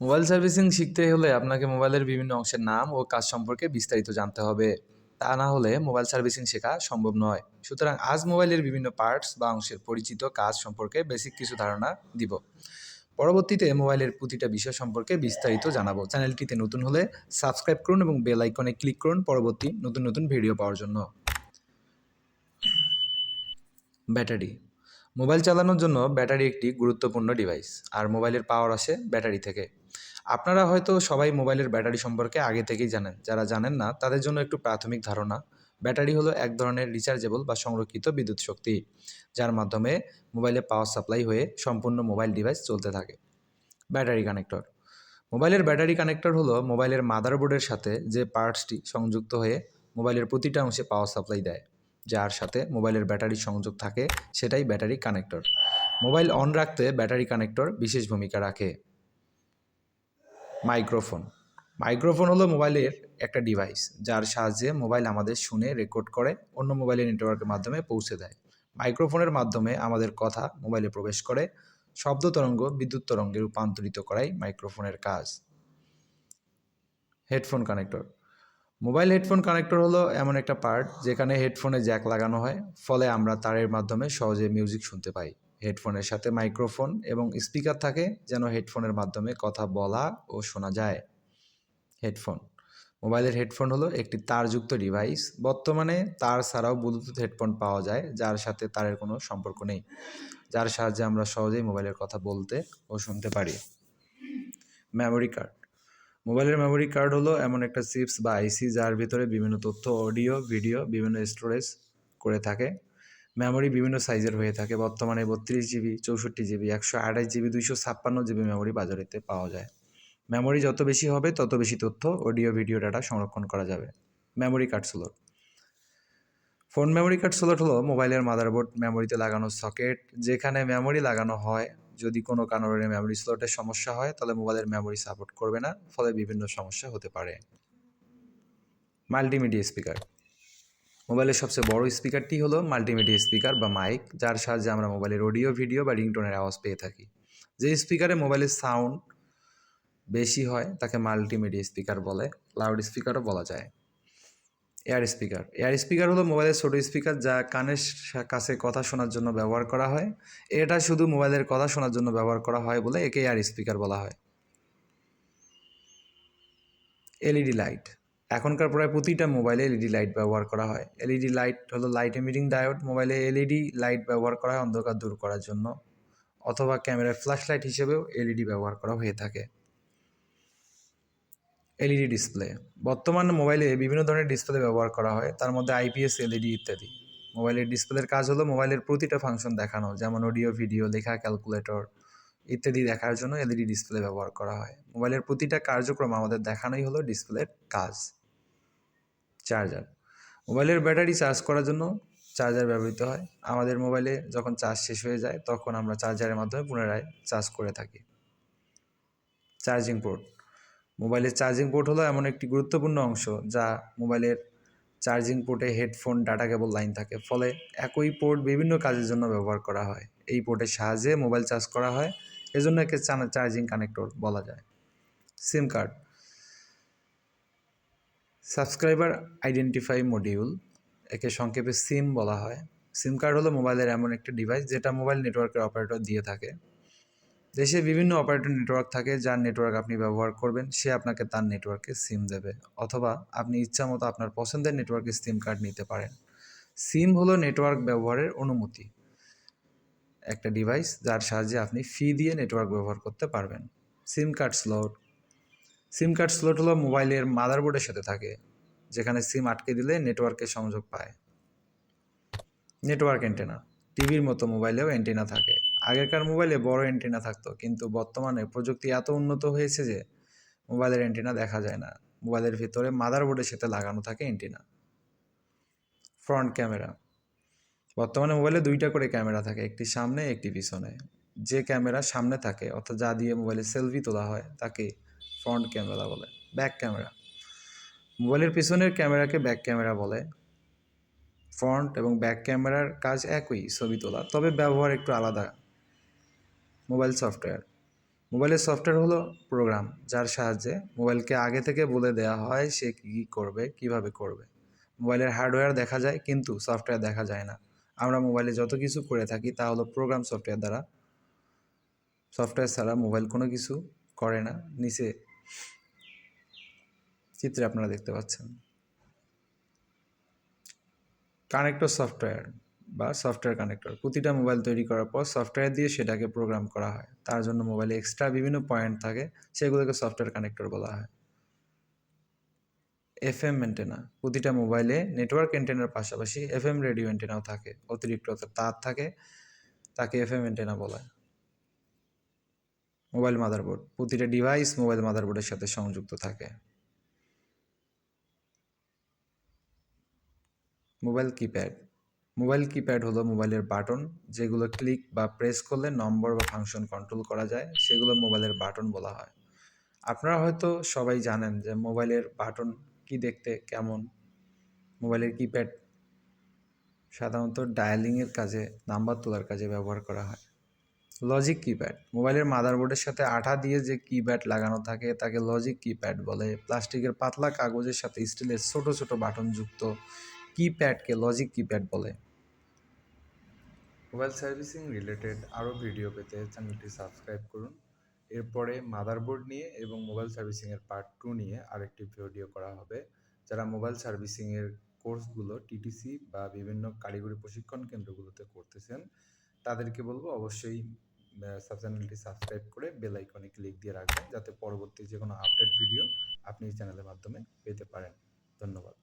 Mobile servicing শিখতে হলে আপনাকে মোবাইলের বিভিন্ন অংশের নাম ও কাজ সম্পর্কে বিস্তারিত জানতে হবে। তা না হলে মোবাইল সার্ভিসিং শেখা সম্ভব নয়। সুতরাং আজ মোবাইলের বিভিন্ন পার্টস বা অংশের পরিচিত কাজ সম্পর্কে বেসিক কিছু ধারণা দিব। পরবর্তীতে মোবাইলের প্রতিটা বিষয় সম্পর্কে বিস্তারিত জানাব। চ্যানেলটিতে নতুন হলে সাবস্ক্রাইব করুন এবং বেল আইকনে ক্লিক করুন পরবর্তী নতুন নতুন ভিডিও পাওয়ার জন্য। ব্যাটারি। মোবাইল চালানোর জন্য ব্যাটারি একটি গুরুত্বপূর্ণ ডিভাইস আর মোবাইলের পাওয়ার আসে ব্যাটারি থেকে। আপনারা হয়তো সবাই মোবাইলের ব্যাটারি সম্পর্কে আগে থেকেই জানেন। যারা জানেন না, তাদের জন্য একটু প্রাথমিক ধারণা। ব্যাটারি হলো এক ধরনের রিচার্জেবল বা সংরক্ষিত বিদ্যুৎ শক্তি, যার মাধ্যমে মোবাইলে পাওয়ার সাপ্লাই হয়ে সম্পূর্ণ মোবাইল ডিভাইস চলতে থাকে। ব্যাটারি কানেক্টর মোবাইলের ব্যাটারি কানেক্টর হলো মোবাইলের মাদারবোর্ডের সাথে যে পার্টসটি সংযুক্ত হয়ে মোবাইলের প্রতিটা অংশে পাওয়ার সাপ্লাই দেয়, যার সাথে মোবাইলের ব্যাটারি সংযোগ থাকে, সেটাই ব্যাটারি কানেক্টর মোবাইল অন রাখতে ব্যাটারি কানেক্টর বিশেষ ভূমিকা রাখে। মাইক্রোফোন। মাইক্রোফোন হলো মোবাইলের একটা ডিভাইস যার সাহায্যে মোবাইল আমাদের শুনে রেকর্ড করে, অন্য মোবাইলের নেটওয়ার্কের মাধ্যমে পৌঁছে দেয়। মাইক্রোফোনের মাধ্যমে আমাদের কথা মোবাইলে প্রবেশ করে, শব্দ তরঙ্গ, বিদ্যুৎ তরঙ্গে রূপান্তরিত করাই মাইক্রোফোনের কাজ। Headphone connector mobile headphone connector হলো এমন একটা পার্ট যেখানে হেডফোনে জ্যাক লাগানো হয়, ফলে আমরা তারের মাধ্যমে সহজে মিউজিক শুনতে পাই। হেডফোনের সাথে মাইক্রোফোন এবং স্পিকার থাকে যেন হেডফোনের মাধ্যমে কথা বলা ও শোনা যায়। হেডফোন। মোবাইলের হেডফোন হলো একটি তারযুক্ত ডিভাইস। বর্তমানে তার ছাড়াও ব্লুটুথ হেডফোন পাওয়া যায়, যার সাথে তারের কোনো সম্পর্ক নেই, যার সাহায্যে আমরা সহজেই মোবাইলের কথা বলতে ও শুনতে পারি। মেমোরি কার্ড মোবাইলের মেমোরি কার্ড হলো এমন একটা চিপস বা আইসি যার ভিতরে বিভিন্ন তথ্য অডিও ভিডিও বিভিন্ন স্টোরেজ করে থাকে। মেমোরি বিভিন্ন সাইজের হয়ে থাকে। বর্তমানে বত্রিশ জিবি, চৌষট্টি জিবি, একশো আঠাশ জিবি, দুইশো ছাপ্পান্ন জিবি মেমোরি বাজারেতে পাওয়া যায়। মেমোরি যত বেশি হবে, তত বেশি তথ্য, অডিও, ভিডিও ডাটা সংরক্ষণ করা যাবে। Memory card slot. Phone memory card slot হলো মোবাইলের মাদারবোর্ড মেমোরিতে লাগানো সকেট। যেখানে মেমোরি লাগানো হয়, যদি কোনো কারণে মেমোরি স্লটের সমস্যা হয়, তাহলে মোবাইলের মেমোরি সাপোর্ট করবে না, ফলে বিভিন্ন সমস্যা হতে পারে। Multimedia speaker. মোবাইলের সবচেয়ে বড় স্পিকারটি হলো মাল্টিমিডিয়া স্পিকার বা মাইক, যার সাহায্যে আমরা মোবাইলের অডিও, ভিডিও বা রিংটোনের আওয়াজ পেয়ে থাকি। যে স্পিকারে মোবাইলের সাউন্ড বেশি হয়, তাকে মাল্টিমিডিয়া স্পিকার বলে, লাউড স্পিকারও বলা যায়। Air speaker. এয়ার স্পিকার হলো মোবাইলের ছোটো স্পিকার যা কানের কাছে কথা শোনার জন্য ব্যবহার করা হয়। এটা শুধু মোবাইলের কথা শোনার জন্য ব্যবহার করা হয় বলে একে এয়ার স্পিকার বলা হয়। LED light. এখনকার প্রায় প্রতিটা মোবাইলে এলইডি লাইট ব্যবহার করা হয়। এলইডি লাইট হলো লাইট এমিটিং ডায়োড মোবাইলে এলইডি লাইট ব্যবহার করা হয় অন্ধকার দূর করার জন্য। অথবা ক্যামেরায় ফ্ল্যাশ লাইট হিসেবেও এলইডি ব্যবহার করা হয়ে থাকে। এলইডি ডিসপ্লে বর্তমানে মোবাইলে বিভিন্ন ধরনের ডিসপ্লে ব্যবহার করা হয়। তার মধ্যে আইপিএস এলইডি ইত্যাদি। মোবাইলের ডিসপ্লের কাজ হলো মোবাইলের প্রতিটা ফাংশন দেখানো, যেমন অডিও ভিডিও লেখা ক্যালকুলেটর ইত্যাদি দেখার জন্য এলইডি ডিসপ্লে ব্যবহার করা হয়। মোবাইলের প্রতিটা কার্যক্রম আমাদের দেখানোই হলো ডিসপ্লের কাজ। চার্জার। মোবাইলের ব্যাটারি চার্জ করার জন্য চার্জার ব্যবহৃত হয়। আমাদের মোবাইলে যখন চার্জ শেষ হয়ে যায়, তখন আমরা চার্জারের মাধ্যমে পুনরায় চার্জ করে থাকি। Charging port. মোবাইলের চার্জিং পোর্ট হলো এমন একটি গুরুত্বপূর্ণ অংশ যা মোবাইলের চার্জিং পোর্টে হেডফোন, ডাটা কেবল লাইন থাকে। ফলে একই পোর্ট বিভিন্ন কাজের জন্য ব্যবহার করা হয়। এই পোর্টের সাহায্যে মোবাইল চার্জ করা হয়। এজন্য একে চার্জিং কানেক্টর বলা যায়। SIM card. Subscriber identify module, একে সংক্ষেপে সিম বলা হয়। সিম কার্ড হলো মোবাইলের এমন একটি ডিভাইস যেটা মোবাইল নেটওয়ার্কের অপারেটর দিয়ে থাকে। দেশে বিভিন্ন অপারেটর নেটওয়ার্ক থাকে যার নেটওয়ার্ক আপনি ব্যবহার করবেন, সে আপনাকে তার নেটওয়ার্কে সিম দেবে অথবা আপনি ইচ্ছা মতো আপনার পছন্দের নেটওয়ার্কে সিম কার্ড নিতে পারেন। সিম হলো নেটওয়ার্ক ব্যবহারের অনুমতি, একটা ডিভাইস যার সাহায্যে আপনি ফি দিয়ে নেটওয়ার্ক ব্যবহার করতে পারবেন। SIM card slot SIM card slot হলো মোবাইলের মাদারবোর্ডের সাথে থাকে, যেখানে সিম আটকে দিলে নেটওয়ার্কের সংযোগ পায়। নেটওয়ার্ক অ্যান্টেনা টিভির মতো মোবাইলেও অ্যান্টেনা থাকে। আগেকার মোবাইলে বড় অ্যান্টেনা থাকতো, কিন্তু বর্তমানে প্রযুক্তি এত উন্নত হয়েছে যে মোবাইলের অ্যান্টেনা দেখা যায় না। মোবাইলের ভিতরে মাদারবোর্ডের সাথে লাগানো থাকে অ্যান্টেনা ফ্রন্ট ক্যামেরা বর্তমানে মোবাইলে দুইটা করে ক্যামেরা থাকে, একটি সামনে, একটি পিছনে। যে ক্যামেরা সামনে থাকে, অর্থাৎ যা দিয়ে মোবাইলে সেলফি তোলা হয়, তাকে ফ্রন্ট ক্যামেরা বলে, ব্যাক ক্যামেরা। মোবাইলের পিছনের ক্যামেরাকে ব্যাক ক্যামেরা বলে। ফ্রন্ট এবং ব্যাক ক্যামেরার কাজ একই ছবি তোলা, তবে ব্যবহার একটু আলাদা মোবাইল সফটওয়্যার। মোবাইলের সফটওয়্যার হলো প্রোগ্রাম, যার সাহায্যে মোবাইলকে আগে থেকে বলে দেওয়া হয় সে কী করবে, কীভাবে করবে। মোবাইলের হার্ডওয়্যার দেখা যায়, কিন্তু সফটওয়্যার দেখা যায় না। আমরা মোবাইলে যত কিছু করে থাকি, তা হলো প্রোগ্রাম সফটওয়্যার দ্বারা। সফটওয়্যার ছাড়া মোবাইল কোনো কিছু করে না, নিচে চিত্রে আপনারা দেখতে পাচ্ছেন। কানেক্টর সফটওয়্যার বা সফটওয়্যার কানেক্টর। প্রতিটা মোবাইল তৈরি করার পর সফটওয়্যার দিয়ে সেটাকে প্রোগ্রাম করা হয়। তার জন্য মোবাইলে এক্সট্রা বিভিন্ন পয়েন্ট থাকে, সেগুলোকে সফটওয়্যার কানেক্টর বলা হয়। এফএম অ্যান্টেনা প্রতিটা মোবাইলে নেটওয়ার্ক অ্যান্টেনার পাশাপাশি এফএম রেডিও অ্যান্টেনাও থাকে। অতিরিক্ত তার থাকে, তাকে এফএম অ্যান্টেনা বলা। হয় মোবাইল মাদারবোর্ড। প্রতিটা ডিভাইস মোবাইল মাদারবোর্ডের সাথে সংযুক্ত থাকে। মোবাইল কিপ্যাড মোবাইল কিপ্যাড হলো মোবাইলের বাটন, যেগুলো ক্লিক বা প্রেস করলে নম্বর বা ফাংশন কন্ট্রোল করা যায়, সেগুলো মোবাইলের বাটন বলা হয়। আপনারা হয়তো সবাই জানেন যে মোবাইলের বাটন কি দেখতে কেমন। মোবাইলের কিপ্যাড সাধারণত ডায়ালিংয়ের কাজে নাম্বার তোলার কাজে ব্যবহার করা হয়। লজিক কিপ্যাড মোবাইলের মাদারবোর্ডের সাথে আঠা দিয়ে যে কিপ্যাড লাগানো থাকে, তাকে লজিক কিপ্যাড বলে। প্লাস্টিকের পাতলা কাগজের সাথে স্টিলের ছোট ছোট বাটন যুক্ত কিপ্যাডকে লজিক কিপ্যাড বলে। মোবাইল সার্ভিসিং রিলেটেড আরও ভিডিও পেতে চ্যানেলটি সাবস্ক্রাইব করুন। এরপরে মাদারবোর্ড নিয়ে এবং মোবাইল সার্ভিসিংয়ের পার্ট টু নিয়ে আরেকটি ভিডিও করা হবে, যারা মোবাইল সার্ভিসিংয়ের কোর্সগুলো টিটিসি বা বিভিন্ন কারিগরি প্রশিক্ষণ কেন্দ্রগুলোতে করতেছেন, তাদেরকে বলব অবশ্যই সাব চ্যানেলটি সাবস্ক্রাইব করে বেল আইকনে ক্লিক দিয়ে রাখবেন, যাতে পরবর্তী যে কোনো আপডেট ভিডিও আপনি এই চ্যানেলের মাধ্যমে পেতে পারেন। ধন্যবাদ।